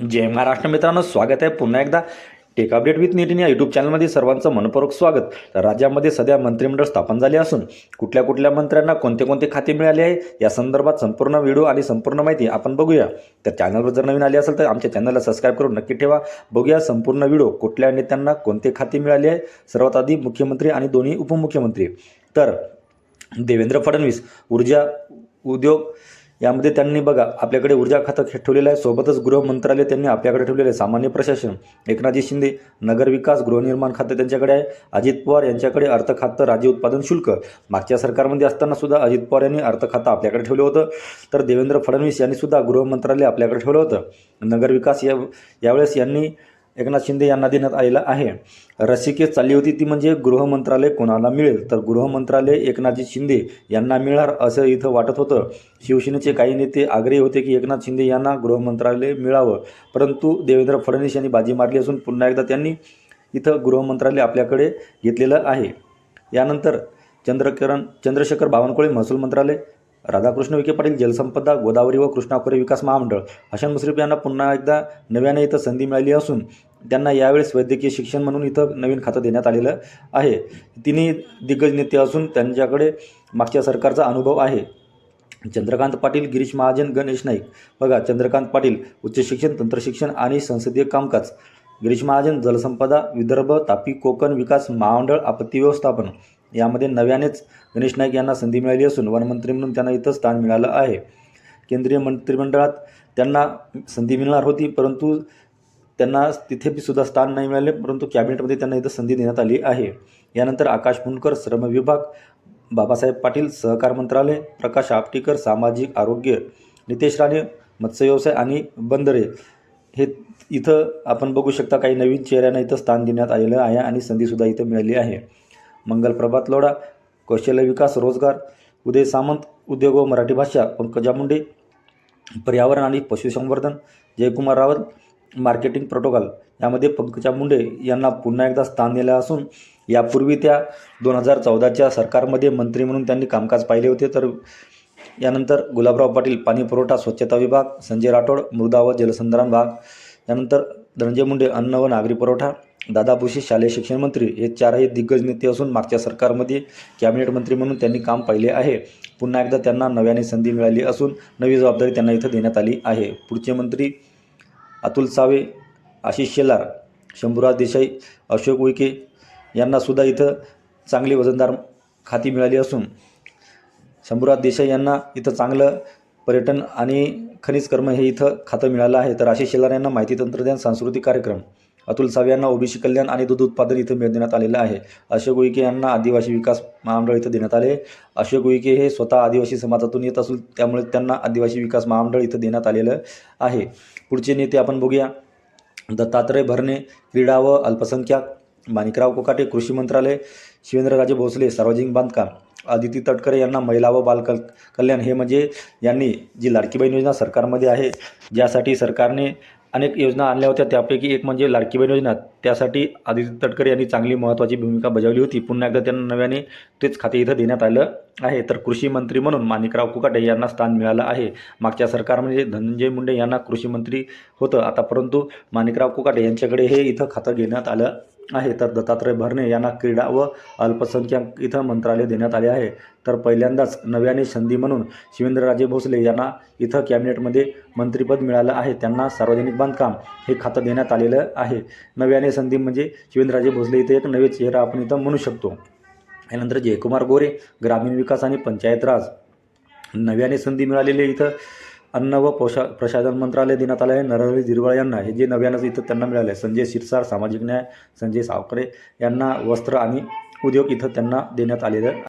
जय महाराष्ट्र मित्रांनो स्वागत आहे पुन्हा एकदा. टेक अपडेट विथ नितीन या यूट्यूब चॅनलमध्ये सर्वांचं मनपूर्वक स्वागत. तर राज्यामध्ये सध्या मंत्रिमंडळ स्थापन झाले असून कुठल्या कुठल्या मंत्र्यांना कोणते कोणते खाते मिळाले आहे या संदर्भात संपूर्ण व्हिडिओ आणि संपूर्ण माहिती आपण बघूया. तर चॅनलवर जर नवीन आले असेल तर आमच्या चॅनलला सबस्क्राईब करून नक्की ठेवा. बघूया संपूर्ण व्हिडिओ कुठल्या नेत्यांना कोणते खाते मिळाले आहे. सर्वात आधी मुख्यमंत्री आणि दोन्ही उपमुख्यमंत्री. तर देवेंद्र फडणवीस ऊर्जा उद्योग यामध्ये त्यांनी बघा आपल्याकडे ऊर्जा खातं ठेवलेलं आहे. सोबतच गृह मंत्रालय त्यांनी आपल्याकडे ठेवलेलं आहे. सामान्य प्रशासन एकनाथजी शिंदे नगरविकास गृहनिर्माण खातं त्यांच्याकडे आहे. अजित पवार यांच्याकडे अर्थ खातं राज्य उत्पादन शुल्क. मागच्या सरकारमध्ये असताना सुद्धा अजित पवार यांनी अर्थ खातं आपल्याकडे ठेवलं होतं. तर देवेंद्र फडणवीस यांनी सुद्धा गृह मंत्रालय आपल्याकडे ठेवलं होतं. नगरविकास या यावेळेस यांनी एकनाथ शिंदे यांना देण्यात आलेलं आहे. रसिकेस चालली होती ती म्हणजे गृहमंत्रालय कोणाला मिळेल? तर गृहमंत्रालय एकनाथजी शिंदे यांना मिळणार असं इथं वाटत होतं. शिवसेनेचे काही नेते आग्रही होते की एकनाथ शिंदे यांना गृहमंत्रालय मिळावं. परंतु देवेंद्र फडणवीस यांनी बाजी मारली असून पुन्हा एकदा त्यांनी इथं गृहमंत्रालय आपल्याकडे घेतलेलं आहे. यानंतर चंद्रकिरण चंद्रशेखर बावनकुळे महसूल मंत्रालय राधाकृष्ण विखे पाटील जलसंपदा गोदावरी व कृष्णाकोरे विकास महामंडळ हसन मुश्रीफ यांना पुन्हा एकदा नव्याने इथं संधी मिळाली असून त्यांना यावेळेस वैद्यकीय शिक्षण म्हणून इथं नवीन खातं देण्यात आलेलं आहे. तिन्ही दिग्गज नेते असून त्यांच्याकडे मागच्या सरकारचा अनुभव आहे. चंद्रकांत पाटील गिरीश महाजन गणेश नाईक. बघा चंद्रकांत पाटील उच्च शिक्षण तंत्रशिक्षण आणि संसदीय कामकाज. गिरीश महाजन जलसंपदा विदर्भ तापी कोकण विकास महामंडळ आपत्ती व्यवस्थापन. यामध्ये नव्यानेच गणेश नाईक यांना संधी मिळाली असून वनमंत्री म्हणून त्यांना इथं स्थान मिळालं आहे. केंद्रीय मंत्रिमंडळात त्यांना संधी मिळणार होती परंतु त्यांना तिथे बी सुद्धा स्थान नाही मिळाले परंतु कॅबिनेटमध्ये त्यांना इथं संधी देण्यात आली आहे. यानंतर आकाश फुंडकर श्रम विभाग बाबासाहेब पाटील सहकार मंत्रालय प्रकाश आपटीकर सामाजिक आरोग्य नितेश राणे मत्स्य व्यवसाय आणि बंदरे. हे इथं आपण बघू शकता काही नवीन चेहऱ्यांना इथं स्थान देण्यात आलेलं आहे आणि संधीसुद्धा इथं मिळाली आहे. मंगल प्रभात लोढा कौशल्य विकास रोजगार उदय सामंत उद्योग व मराठी भाषा पंकजा मुंडे पर्यावरण आणि पशुसंवर्धन जयकुमार रावत मार्केटिंग प्रोटोकॉल यामध्ये पंकजा मुंडे यांना पुन्हा एकदा स्थान दिलं असून यापूर्वी त्या दोन हजार चौदाच्या सरकारमध्ये मंत्री म्हणून त्यांनी कामकाज पाहिले होते. तर यानंतर गुलाबराव पाटील पाणी पुरवठा स्वच्छता विभाग संजय राठोड मृदा व जलसंधारण भाग यानंतर धनंजय मुंडे अन्न व नागरी पुरवठा दादा भुसे शालेय शिक्षण मंत्री. हे चारही दिग्गज नेते असून मागच्या सरकारमध्ये कॅबिनेट मंत्री म्हणून त्यांनी काम पाहिले आहे. पुन्हा एकदा त्यांना नव्याने संधी मिळाली असून नवी जबाबदारी त्यांना इथं देण्यात आली आहे. पुढचे मंत्री अतुल सावे आशिष शेलार शंभूराज देसाई अशोक उईके यांनासुद्धा इथं चांगली वजनदार खाती मिळाली असून शंभूराज देसाई यांना इथं चांगलं पर्यटन आणि खनिज कर्म हे इथं खातं मिळालं आहे. तर आशिष शेलार यांना माहिती तंत्रज्ञान सांस्कृतिक कार्यक्रम अतुल सावे यांना ओबीसी कल्याण आणि दूध उत्पादन इथं मिळ देण्यात आलेलं आहे. अशोक उईके यांना आदिवासी विकास महामंडळ इथं देण्यात आले. अशोक उईके हे स्वतः आदिवासी समाजातून येत असून त्यामुळे त्यांना आदिवासी विकास महामंडळ इथं देण्यात आलेलं आहे. पुढचे नेते आपण बघूया. दत्तात्रय भरणे क्रीडा व अल्पसंख्याक माणिकराव कोकाटे कृषी मंत्रालय शिवेंद्रराजे भोसले सार्वजनिक बांधकाम आदिती तटकरे यांना महिला व बाल कल्याण हे म्हणजे यांनी जी लाडकी बहीण योजना सरकारमध्ये आहे ज्यासाठी सरकारने अनेक योजना आणल्या होत्या. त्यापैकी एक म्हणजे लाडकी बहीण योजना. त्यासाठी आदित्य तटकरे यांनी चांगली महत्त्वाची भूमिका बजावली होती. पुन्हा एकदा त्यांना नव्याने तेच खाते इथं देण्यात आलं आहे. तर कृषी मंत्री म्हणून माणिकराव कुकाटे यांना स्थान मिळालं आहे. मागच्या सरकारमध्ये म्हणजे धनंजय मुंडे यांना कृषी मंत्री होतं. आता परंतु माणिकराव कुकाटे यांच्याकडे हे इथं खातं घेण्यात आलं. आहे. तर दत्तात्रय भरणे यांना क्रीडा व अल्पसंख्याक इथं मंत्रालय देण्यात आले आहे. तर पहिल्यांदाच नव्याने संधी म्हणून शिवेंद्रराजे भोसले यांना इथं कॅबिनेटमध्ये मंत्रिपद मिळालं आहे. त्यांना सार्वजनिक बांधकाम हे खातं देण्यात आलेलं आहे. नव्याने संधी म्हणजे शिवेंद्रराजे भोसले इथे एक नवे चेहरा आपण इथं म्हणू शकतो. यानंतर जयकुमार गोरे ग्रामीण विकास आणि पंचायत राज. नव्याने संधी मिळालेली इथं अन्न व पोषा प्रशासन मंत्रालय देण्यात आलं आहे नरहरी दिरवळ यांना हे जे नव्यानंच इथं त्यांना मिळालं आहे संजय शिरसार सामाजिक न्याय संजय सावकरे यांना वस्त्र आणि उद्योग इथं त्यांना देण्यात आलेलं